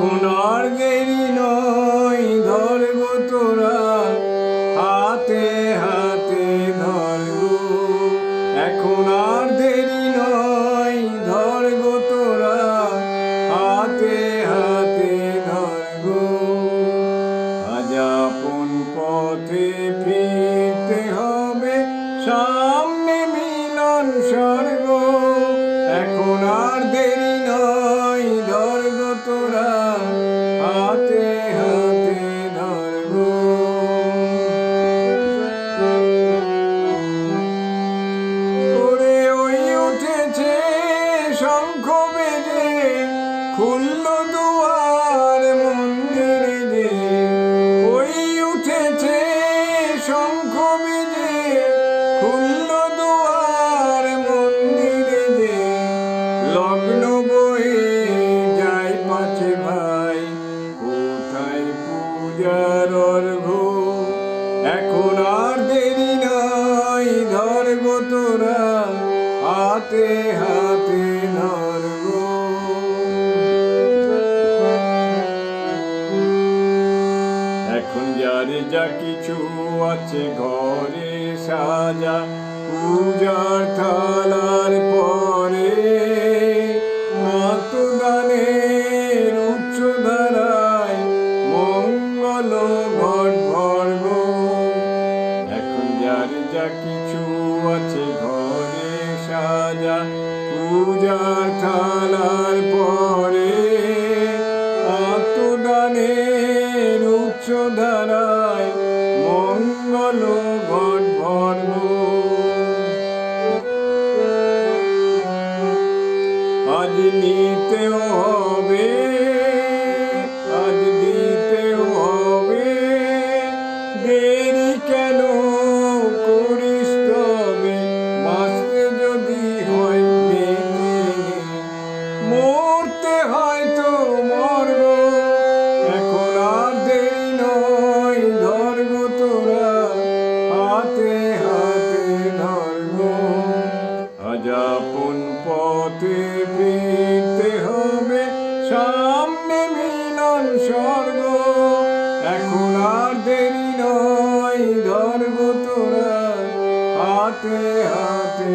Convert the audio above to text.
এখন আর গেরি নয় ধরব তোরা। হাতে হাতে ধরব। এখন আর দেরি নয় ধরব তোরা। হাতে হাতে ধরব। আজ আপন পথে ফিরতে হবে, সা coração. হাতে হাতে এখন যার যা কিছু আছে ঘরে সাজা, পূজার থালার পরে মাতুদানের উচ্চ মঙ্গল ঘট ভর্গ এখন যার যা কিছু আছে সাজা পূজার থালার পরে আত্মদানের উচ্চ ধারায় মঙ্গল ঘট ভর্গ আজ নিতেও হবে, আজ দিতেও হবে। দেরি কেন সামনে মিলন স্বর্গ। এখন আর দেরি নয় ধর্ম তোরা হাতে হাতে